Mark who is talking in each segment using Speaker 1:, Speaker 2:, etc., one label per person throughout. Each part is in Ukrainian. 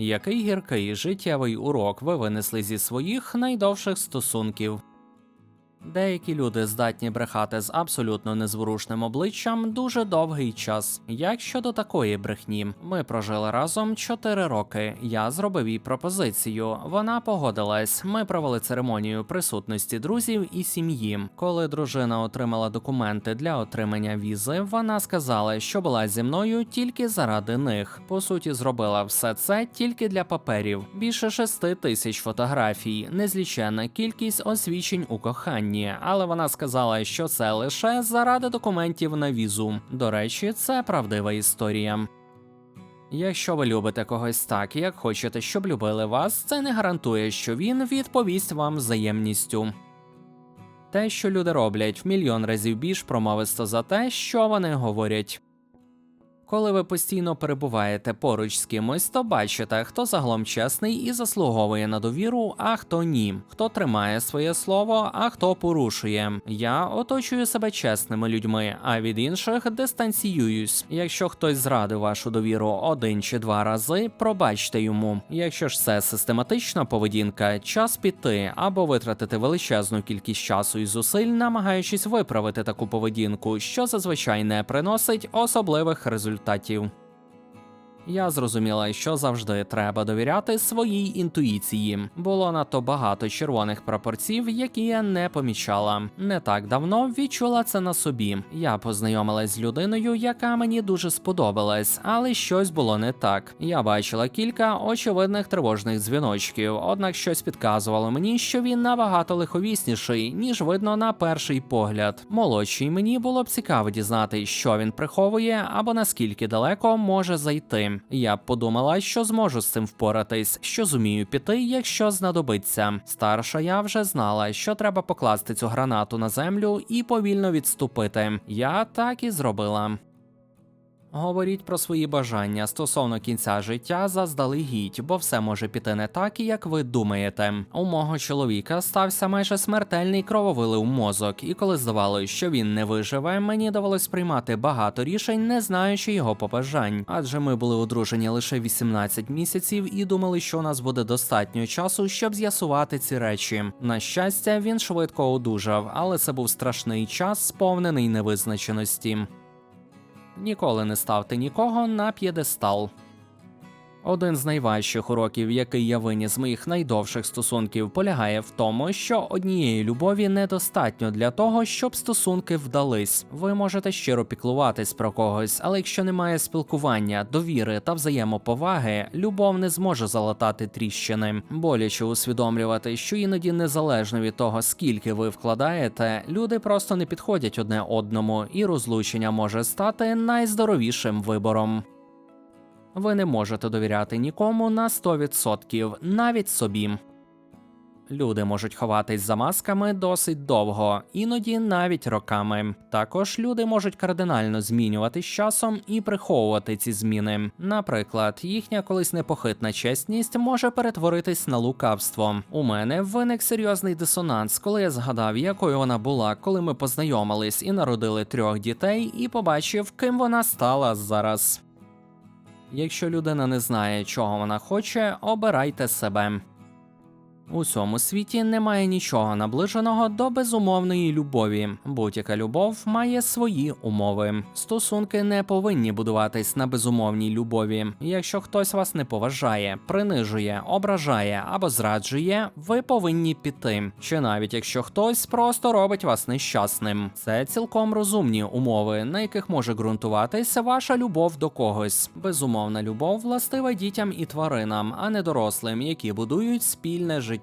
Speaker 1: Який гіркий життєвий урок ви винесли зі своїх найдовших стосунків? Деякі люди здатні брехати з абсолютно незворушним обличчям дуже довгий час. Як щодо такої брехні, ми прожили разом 4 роки. Я зробив їй пропозицію. Вона погодилась. Ми провели церемонію присутності друзів і сім'ї. Коли дружина отримала документи для отримання візи, вона сказала, що була зі мною тільки заради них. По суті, зробила все це тільки для паперів. Більше шести тисяч фотографій, незліченна кількість освічень у коханні, але вона сказала, що це лише заради документів на візу. До речі, це правдива історія. Якщо ви любите когось так, як хочете, щоб любили вас, це не гарантує, що він відповість вам взаємністю. Те, що люди роблять, в мільйон разів більш промовисто за те, що вони говорять. Коли ви постійно перебуваєте поруч з кимось, то бачите, хто загалом чесний і заслуговує на довіру, а хто ні, хто тримає своє слово, а хто порушує. Я оточую себе чесними людьми, а від інших дистанціююсь. Якщо хтось зрадив вашу довіру один чи два рази, пробачте йому. Якщо ж це систематична поведінка, час піти або витратити величезну кількість часу і зусиль, намагаючись виправити таку поведінку, що зазвичай не приносить особливих результатів. 大橋 Я зрозуміла, що завжди треба довіряти своїй інтуїції. Було надто багато червоних прапорців, які я не помічала. Не так давно відчула це на собі. Я познайомилась з людиною, яка мені дуже сподобалась, але щось було не так. Я бачила кілька очевидних тривожних дзвіночків, однак щось підказувало мені, що він набагато лиховісніший, ніж видно на перший погляд. Молодший мені було б цікаво дізнати, що він приховує або наскільки далеко може зайти. Я подумала, що зможу з цим впоратись, що зумію піти, якщо знадобиться. Старша я вже знала, що треба покласти цю гранату на землю і повільно відступити. Я так і зробила. Говоріть про свої бажання стосовно кінця життя заздалегідь, бо все може піти не так, як ви думаєте. У мого чоловіка стався майже смертельний крововилив мозок, і коли здавалося, що він не виживе, мені довелось приймати багато рішень, не знаючи його побажань. Адже ми були одружені лише 18 місяців і думали, що у нас буде достатньо часу, щоб з'ясувати ці речі. На щастя, він швидко одужав, але це був страшний час, сповнений невизначеності. Ніколи не ставте нікого на п'єдестал. Один з найважчих уроків, який я виніс з моїх найдовших стосунків, полягає в тому, що однієї любові недостатньо для того, щоб стосунки вдались. Ви можете щиро піклуватись про когось, але якщо немає спілкування, довіри та взаємоповаги, любов не зможе залатати тріщини. Боляче усвідомлювати, що іноді незалежно від того, скільки ви вкладаєте, люди просто не підходять одне одному, і розлучення може стати найздоровішим вибором. Ви не можете довіряти нікому на 100%, навіть собі. Люди можуть ховатись за масками досить довго, іноді навіть роками. Також люди можуть кардинально змінювати з часом і приховувати ці зміни. Наприклад, їхня колись непохитна чесність може перетворитись на лукавство. У мене виник серйозний дисонанс, коли я згадав, якою вона була, коли ми познайомились і народили трьох дітей, і побачив, ким вона стала зараз. Якщо людина не знає, чого вона хоче, обирайте себе. У цьому світі немає нічого наближеного до безумовної любові. Будь-яка любов має свої умови. Стосунки не повинні будуватись на безумовній любові. Якщо хтось вас не поважає, принижує, ображає або зраджує, ви повинні піти. Чи навіть якщо хтось просто робить вас нещасним. Це цілком розумні умови, на яких може ґрунтуватися ваша любов до когось. Безумовна любов властива дітям і тваринам, а не дорослим, які будують спільне життя.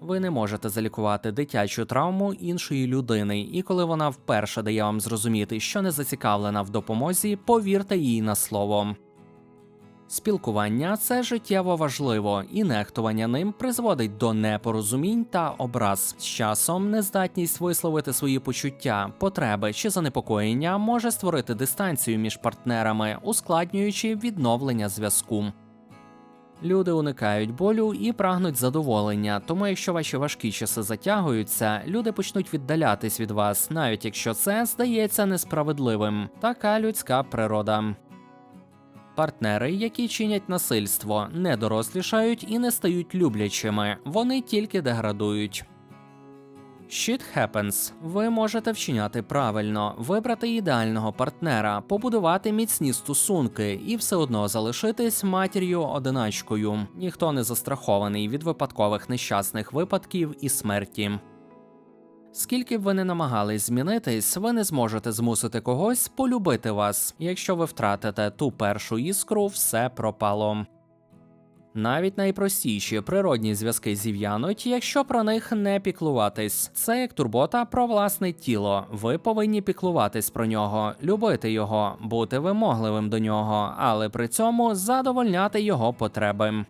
Speaker 1: Ви не можете залікувати дитячу травму іншої людини, і коли вона вперше дає вам зрозуміти, що не зацікавлена в допомозі, повірте їй на слово. Спілкування це життєво важливо, і нехтування ним призводить до непорозумінь та образ. З часом нездатність висловити свої почуття, потреби чи занепокоєння може створити дистанцію між партнерами, ускладнюючи відновлення зв'язку. Люди уникають болю і прагнуть задоволення. Тому, якщо ваші важкі часи затягуються, люди почнуть віддалятись від вас, навіть якщо це здається несправедливим. Така людська природа. Партнери, які чинять насильство, не дорослішають і не стають люблячими, вони тільки деградують. Shit happens. Ви можете вчиняти правильно, вибрати ідеального партнера, побудувати міцні стосунки і все одно залишитись матір'ю одиначкою. Ніхто не застрахований від випадкових нещасних випадків і смерті. Скільки б ви не намагались змінитись, ви не зможете змусити когось полюбити вас. Якщо ви втратите ту першу іскру, все пропало. Навіть найпростіші природні зв'язки зів'януть, якщо про них не піклуватись. Це як турбота про власне тіло. Ви повинні піклуватись про нього, любити його, бути вимогливим до нього, але при цьому задовольняти його потреби.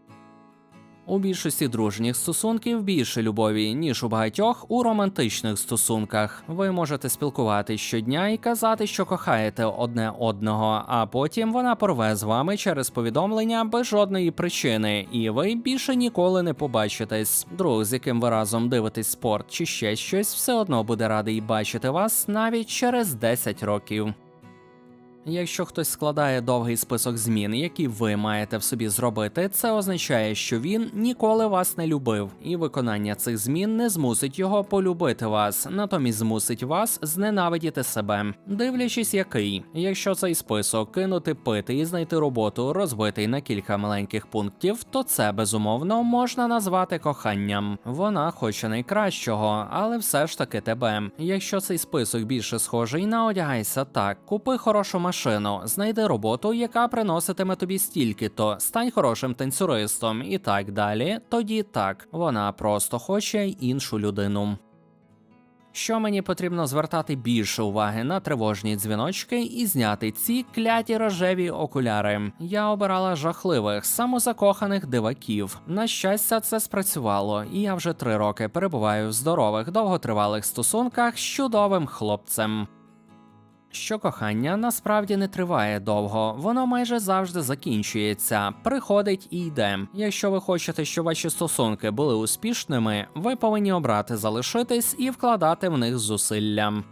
Speaker 1: У більшості дружніх стосунків більше любові, ніж у багатьох у романтичних стосунках. Ви можете спілкуватись щодня і казати, що кохаєте одне одного, а потім вона порве з вами через повідомлення без жодної причини, і ви більше ніколи не побачитесь. Друг, з яким ви разом дивитесь спорт чи ще щось, все одно буде радий бачити вас навіть через 10 років. Якщо хтось складає довгий список змін, які ви маєте в собі зробити, це означає, що він ніколи вас не любив, і виконання цих змін не змусить його полюбити вас, натомість змусить вас зненавидіти себе. Дивлячись, який, якщо цей список кинути пити і знайти роботу, розбитий на кілька маленьких пунктів, то це безумовно можна назвати коханням. Вона хоче найкращого, але все ж таки тебе. Якщо цей список більше схожий на одягайся так, купи хорошу машину, знайди роботу, яка приноситиме тобі стільки-то, стань хорошим танцюристом і так далі. Тоді так, вона просто хоче іншу людину. Що мені потрібно звертати більше уваги на тривожні дзвіночки і зняти ці кляті рожеві окуляри. Я обирала жахливих, самозакоханих диваків. На щастя, це спрацювало, і я вже три роки перебуваю в здорових, довготривалих стосунках з чудовим хлопцем. Що кохання насправді не триває довго, воно майже завжди закінчується, приходить і йде. Якщо ви хочете, щоб ваші стосунки були успішними, ви повинні обрати залишитись і вкладати в них зусилля.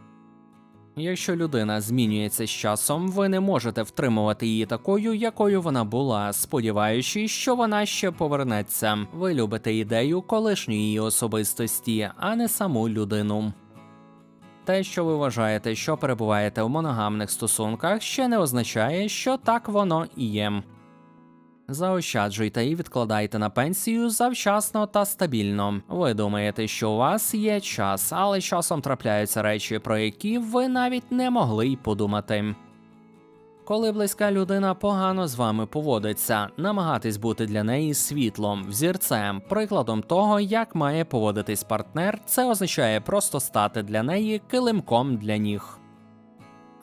Speaker 1: Якщо людина змінюється з часом, ви не можете втримувати її такою, якою вона була, сподіваючись, що вона ще повернеться. Ви любите ідею колишньої її особистості, а не саму людину. Те, що ви вважаєте, що перебуваєте в моногамних стосунках, ще не означає, що так воно і є. Заощаджуйте і відкладайте на пенсію завчасно та стабільно. Ви думаєте, що у вас є час, але часом трапляються речі, про які ви навіть не могли й подумати. Коли близька людина погано з вами поводиться, намагатись бути для неї світлом, взірцем, прикладом того, як має поводитись партнер, це означає просто стати для неї килимком для ніг.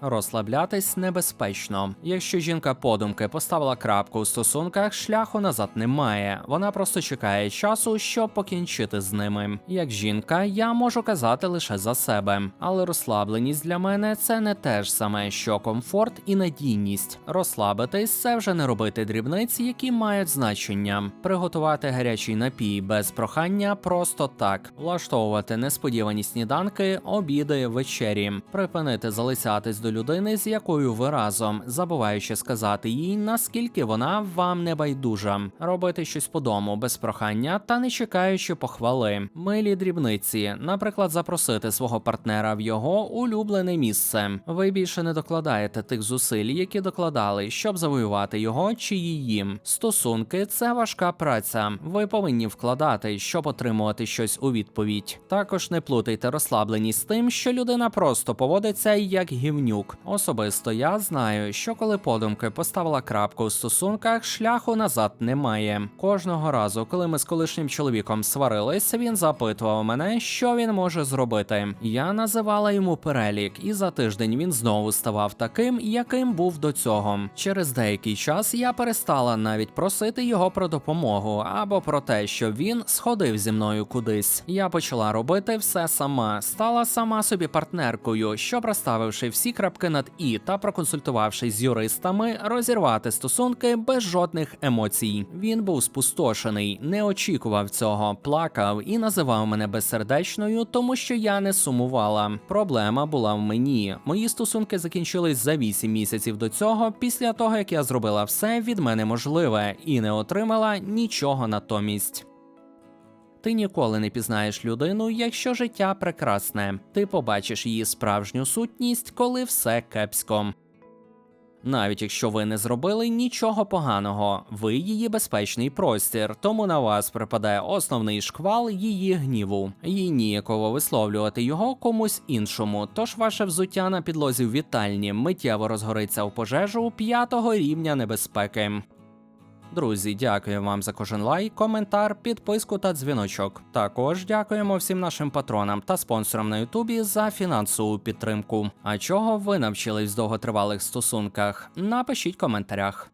Speaker 1: Розслаблятись небезпечно. Якщо жінка подумки поставила крапку у стосунках, шляху назад немає. Вона просто чекає часу, щоб покінчити з ними. Як жінка, я можу казати лише за себе, але розслабленість для мене це не те ж саме, що комфорт і надійність. Розслабитись це вже не робити дрібниць, які мають значення. Приготувати гарячий напій без прохання просто так, влаштовувати несподівані сніданки, обіди, вечері, припинити залицятись до людини, з якою ви разом, забуваючи сказати їй, наскільки вона вам не байдужа, робити щось по дому без прохання та не чекаючи похвали. Милі дрібниці, наприклад, запросити свого партнера в його улюблене місце. Ви більше не докладаєте тих зусиль, які докладали, щоб завоювати його чи її. Стосунки це важка праця. Ви повинні вкладати, щоб отримувати щось у відповідь. Також не плутайте розслабленість з тим, що людина просто поводиться як гівнюк. Особисто я знаю, що коли подумки поставила крапку у стосунках, шляху назад немає. Кожного разу, коли ми з колишнім чоловіком сварились, він запитував мене, що він може зробити. Я називала йому перелік, і за тиждень він знову ставав таким, яким був до цього. Через деякий час я перестала навіть просити його про допомогу або про те, що він сходив зі мною кудись. Я почала робити все сама, стала сама собі партнеркою, щоб розставивши всі крапки крапки над і та проконсультувавшись з юристами, розірвати стосунки без жодних емоцій. Він був спустошений, не очікував цього, плакав і називав мене безсердечною, тому що я не сумувала. Проблема була в мені. Мої стосунки закінчились за 8 місяців до цього, після того як я зробила все від мене можливе і не отримала нічого натомість. Ти ніколи не пізнаєш людину, якщо життя прекрасне. Ти побачиш її справжню сутність, коли все кепсько. Навіть якщо ви не зробили нічого поганого, ви її безпечний простір, тому на вас припадає основний шквал її гніву. Їй ніяково висловлювати його комусь іншому. Тож ваше взуття на підлозі в вітальні миттєво розгориться в пожежу п'ятого рівня небезпеки. Друзі, дякую вам за кожен лайк, коментар, підписку та дзвіночок. Також дякуємо всім нашим патронам та спонсорам на Ютубі за фінансову підтримку. А чого ви навчились в довготривалих стосунках? Напишіть в коментарях.